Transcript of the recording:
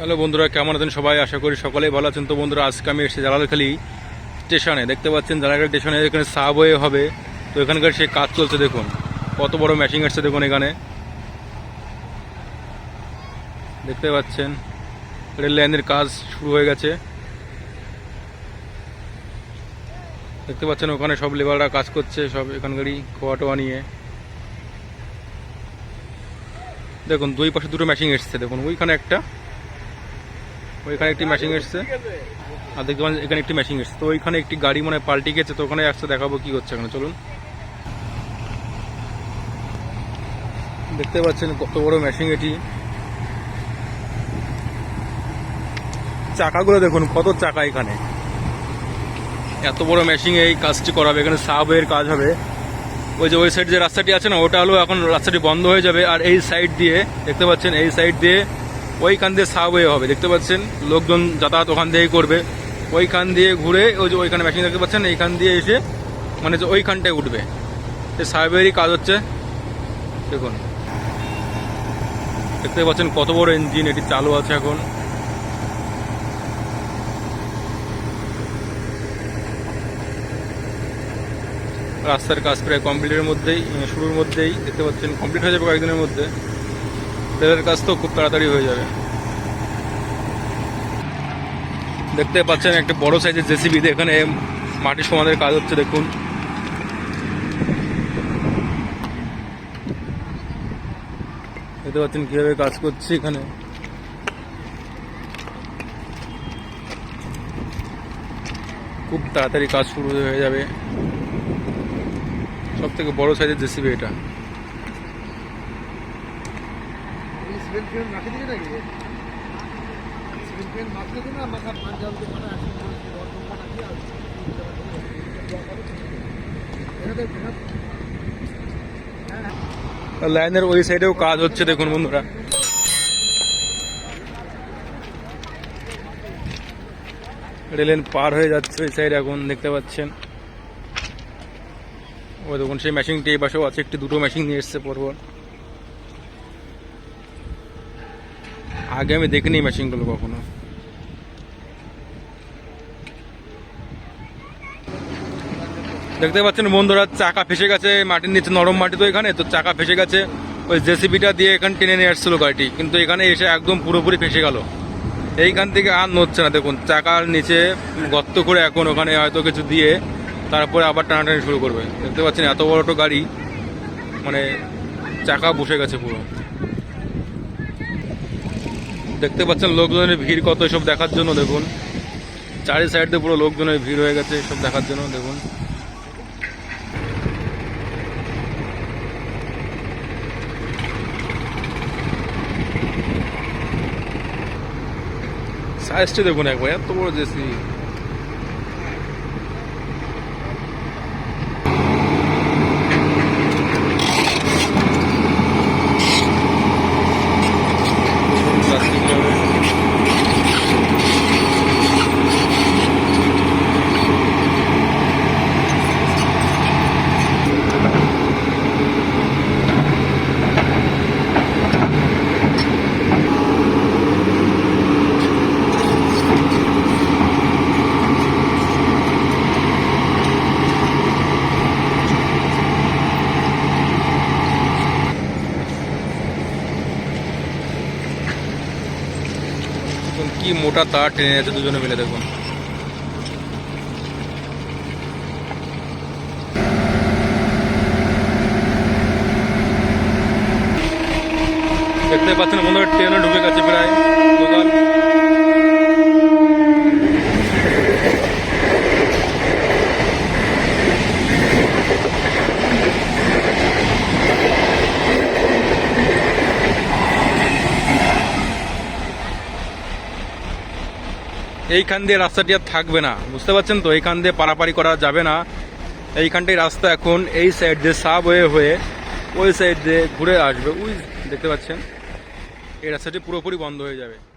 Hello বন্ধুরা, কেমন আছেন সবাই? আশা করি সকলেই ভালো আছেন। তো বন্ধুরা, আজকে আমি এসেছি জালালখালি স্টেশনে। দেখতে পাচ্ছেন, জালালখালি স্টেশনে এখানে সাবওয়ে হবে। তো এখানকার সে কাজ চলছে, দেখুন। কত বড় ম্যাশিং আসছে, দেখুন এখানে। দেখতে পাচ্ছেন, রেল লাইনের কাজ শুরু হয়ে গেছে। দেখতে পাচ্ছেন, ওখানে সব লেবাররা কাজ করছে, সব এখানকারই খোয়া টোয়া নিয়ে। দেখুন, দুই পাশে দুটো মেশিন এসছে, দেখুন, ওইখানে একটা ওইখানে একটি মেশিন এসছে। আর দেখতে এখানে একটি মেশিন এসছে। তো ওইখানে একটি গাড়ি মনে পাল্টি গেছে, তো ওখানে আসতে দেখাবো কি হচ্ছে এখানে। চলুন। দেখতে পাচ্ছেন কত বড় মেশিন এটি। চাকাগুলো দেখুন, কত চাকা এখানে। এত বড় মেশিন এই কাজটি করা হবে এখানে সাবের কাজ হবে। ওই যে ওই সাইড যে রাস্তাটি আছে না, ওটা হলো এখন রাস্তাটি বন্ধ হয়ে যাবে। আর এই সাইড দিয়ে, দেখতে পাচ্ছেন, এই সাইড দিয়ে ওইখান দিয়ে সাবওয়ে হবে, দেখতে পাচ্ছেন? লোকজন যাতায়াত ওখান দিয়েই করবে। ওইখান দিয়ে ঘুরে ওই যে ওইখানে মেশিন দেখতে পাচ্ছেন, এইখান দিয়ে এসে মানে যে ওইখানটায় উঠবে। সাবওয়েরই কাজ হচ্ছে। দেখুন। দেখতে পাচ্ছেন কত বড় ইঞ্জিন এটি চালু আছে এখন। রাস্তার কাজ প্রায় কমপ্লিটের মধ্যেই, শুরুর মধ্যেই দেখতে পাচ্ছেন কমপ্লিট হয়ে যাবে কয়েকদিনের মধ্যে। রেলের কাজ তো খুব তাড়াতাড়ি হয়ে যাবে। দেখতে পাচ্ছেন একটা বড় সাইজের জেসিবি এখানে মাটি সমানের কাজ হচ্ছে, দেখুন। দেখতে পাচ্ছেন কীভাবে কাজ করছি এখানে। খুব তাড়াতাড়ি কাজ শুরু হয়ে যাবে। সব থেকে বড় সাইজের জেসিবি এটা। নাকি হ্যাঁ লাইনের ওই সাইডেও কাজ হচ্ছে, দেখুন বন্ধুরা। রেলেন পার হয়ে যাচ্ছে ওই সাইড এখন, দেখতে পাচ্ছেন। ওই দেখুন, সেই মেশিনটি এই পাশেও আছে, একটি দুটো মেশিন নিয়ে এসছে পরপর। আগে আমি দেখিনি মেশিনগুলো কখনো দেখতে পাচ্ছেন বন্ধুরা চাকা ফেসে গেছে মাটির নিচে নরম মাটি তো এখানে তো চাকা ফেসে গেছে ওই জেসিবিটা দিয়ে এখানে টেনে নিয়ে আসছিল গাড়িটি কিন্তু এখানে এসে একদম পুরোপুরি ফেসে গেল এইখান থেকে আর নড়ছে না দেখুন চাকার নিচে গর্ত করে এখন ওখানে হয়তো কিছু দিয়ে তারপরে আবার টানাটানি শুরু করবে দেখতে পাচ্ছেন এত বড় গাড়ি মানে চাকা বসে গেছে পুরো দেখতে পাচ্ছেন লোকজনের ভিড় কত সব দেখার জন্য, দেখুন। চারি সাইড দিয়ে পুরো লোকজনের ভিড় হয়ে গেছে সব দেখার জন্য, দেখুন। সাইজটি দেখুন একবার এত বড় জেসি দেখুন কি মোটা তার টেনে যাচ্ছে দুজনে মিলে, দেখুন। দেখতে পাচ্ছেন বন্ধুরা, ট্রেনে ঢুকে গেছে প্রায়। দোকান এইখান দিয়ে রাস্তাটি আর থাকবে না। বুঝতে পারছেন তো? এইখান দিয়ে পারাপারি করা যাবে না। এইখানটাই রাস্তা এখন, এই সাইড দিয়ে সাব হয়ে হয়ে ওই সাইড দিয়ে ঘুরে আসবে। ওই দেখতে পাচ্ছেন? এই রাস্তাটি পুরোপুরি বন্ধ হয়ে যাবে।